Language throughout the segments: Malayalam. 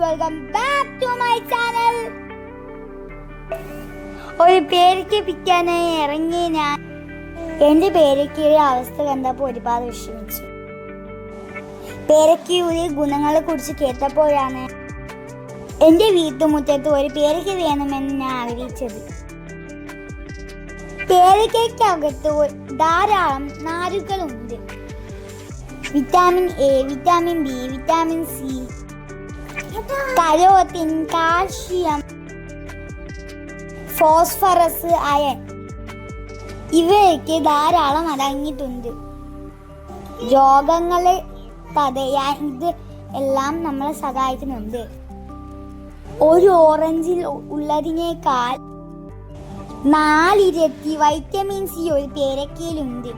Welcome back to my channel ഒരു പേരയ്ക്ക് പിക്കാനായി ഇറങ്ങി ഞാൻ എന്റെ പേരയ്ക്കയുടെ അവസ്ഥ കണ്ടപ്പോൾ ഒരുപാട് വിഷമിച്ചു. പേരയ്ക്കയുടെ ഗുണങ്ങളെ കുറിച്ച് കേട്ടപ്പോഴാണ് എന്റെ വീട്ടുമുറ്റത്ത് ഒരു പേരയ്ക്ക് വേണമെന്ന് ഞാൻ ആഗ്രഹിച്ചത്. പേരയ്ക്കകത്ത് ധാരാളം നാരുകളുണ്ട്. Vitamin A vitamin B vitamin C carotene calcium phosphorus iron. ഇവയൊക്കെ ധാരാളം അടങ്ങിയിട്ടുണ്ട്. രോഗങ്ങളെ തടയാൻ ഇത് എല്ലാം നമ്മളെ സഹായിക്കുന്നുണ്ട്. ഒരു ഓറഞ്ചിൽ ഉള്ളതിനേക്കാൾ നാലിരട്ടി വൈറ്റമിൻ സി ഒരു പേരക്കയിലുണ്ട്.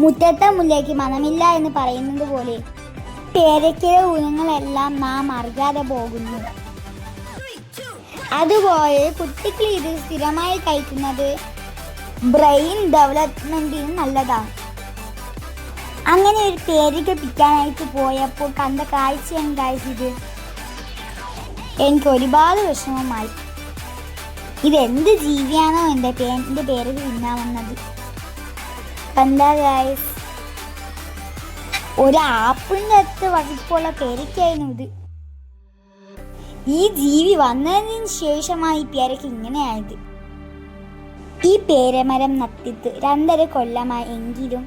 മുറ്റത്തെ മുല്ലയ്ക്ക് മണമില്ല എന്ന് പറയുന്നത് പോലെ പേരക്കയുടെ ഗുണങ്ങളെല്ലാം നാം അറിയാതെ പോകുന്നു. അതുപോലെ കുട്ടിക്ക് ഇത് സ്ഥിരമായി കഴിക്കുന്നത് ബ്രെയിൻ ഡെവലപ്മെന്റിന് നല്ലതാണ്. അങ്ങനെ ഒരു പേരയ്ക്ക പിക്കാനായിട്ട് പോയപ്പോൾ കണ്ട കാഴ്ച എന്തായത് എനിക്ക് ഒരുപാട് വിഷമമായി. ഇതെന്ത് ജീവിയാണോ എന്റെ പേ എന്റെ പേര് തിന്നാമെന്നത് എന്താ ഗായ്സ് ഒരു ആപ്പിളിന്റെ അടുത്ത് വകുപ്പുള്ള പേരയ്ക്കായിരുന്നു ഇത്. ഈ ജീവി വന്നതിന് ശേഷമായി പേരയ്ക്ക് ഇങ്ങനെയായത് ഈ പേരമരം നട്ടിട്ട് രണ്ടര കൊല്ലമായി എങ്കിലും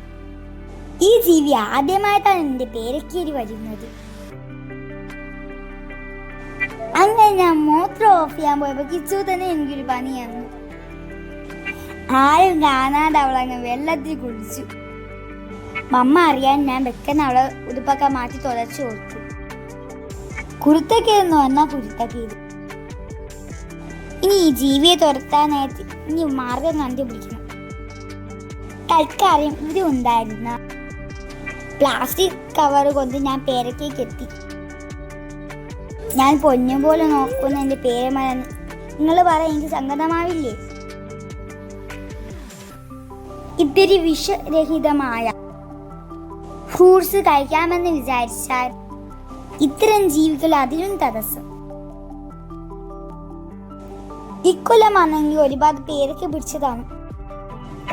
ഈ ജീവി ആദ്യമായിട്ടാണ് എന്റെ പേരക്കേരി വരുന്നത്. അങ്ങനെ ഞാൻ മൂത്രം ഓഫ് ചെയ്യാൻ പോയപ്പോ കിച്ചു തന്നെ എനിക്കൊരു പണിയാണ് ആരും കാണാതെ അവളങ്ങ് വെള്ളത്തിൽ കുടിച്ചു മമ്മ അറിയാൻ ഞാൻ വെക്കുന്ന അവളെ ഉടുപ്പൊക്കെ മാറ്റി തുടച്ചു കൊടുത്തു. കുരുത്തക്കേന്ന് വന്നാ കുരുത്തക്കേത് ഇനി ഈ ജീവിയെ തുരത്താനായിട്ട് ഇനി മാർഗം കണ്ടുപിടിക്കണം. തൽക്കാലം ഇത് ഉണ്ടായിരുന്ന പ്ലാസ്റ്റിക് കവർ കൊണ്ട് ഞാൻ പേരക്കേക്ക് എത്തി. ഞാൻ പൊന്നും പോലെ നോക്കുന്ന എന്റെ പേരമഴ നിങ്ങൾ പറ എനിക്ക് സങ്കടമാവില്ലേ? ഇത്തിരി വിഷരഹിതമായ ഫ്രൂട്ട്സ് കഴിക്കാമെന്ന് വിചാരിച്ചാൽ ഇത്തരം ജീവികൾ അതിലും തടസ്സം. ഇക്കൊല്ലമാണെങ്കിൽ ഒരുപാട് പേരൊക്കെ പിടിച്ചതാണ്.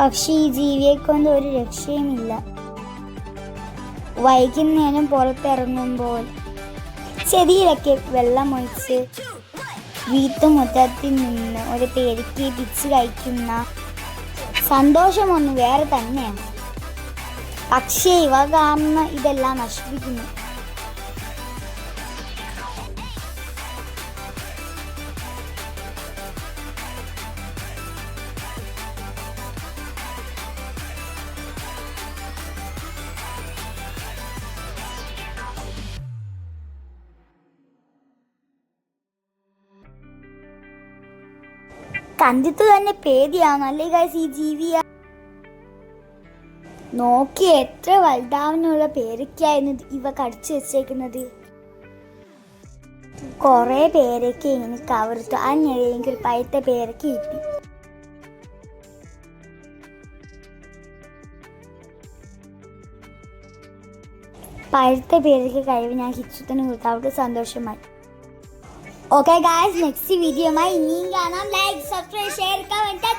പക്ഷെ ഈ ജീവിയെ കൊണ്ട് ഒരു രക്ഷയുമില്ല. വൈകുന്നേരം പുറത്തിറങ്ങുമ്പോൾ ചെടിയിലൊക്കെ വെള്ളമൊഴിച്ച് വീട്ടുമുറ്റത്തിൽ നിന്ന് ഒരു പേരയ്ക്ക് പിച്ച് കഴിക്കുന്ന സന്തോഷമൊന്ന് വേറെ തന്നെയാണ്. പക്ഷേ ഇവ കാരണം ഇതെല്ലാം നശിപ്പിക്കുന്നു. കണ്ടിട്ട് തന്നെ പേടിയാണ് അല്ലേ ഗൈസ് ഈ ജീവിയ നോക്കി എത്ര വലുതാവുന്നുള്ള പേരൊക്കെയായിരുന്നു ഇവ കടിച്ചു വെച്ചേക്കുന്നത്. കൊറേ പേരൊക്കെ ഇങ്ങനെ കവർത്ത് എനിക്കൊരു പഴുത്ത പേരൊക്കെ കിട്ടി പഴുത്ത പേരൊക്കെ കഴിവ് ഞാൻ കിച്ചുത്തിന് കൊടുത്തു. അവർക്ക് സന്തോഷമായി. ഓക്കെ ഗായ്സ് നെക്സ്റ്റ് വീഡിയോമായി ഇനിയും കാണാം. Like subscribe share comment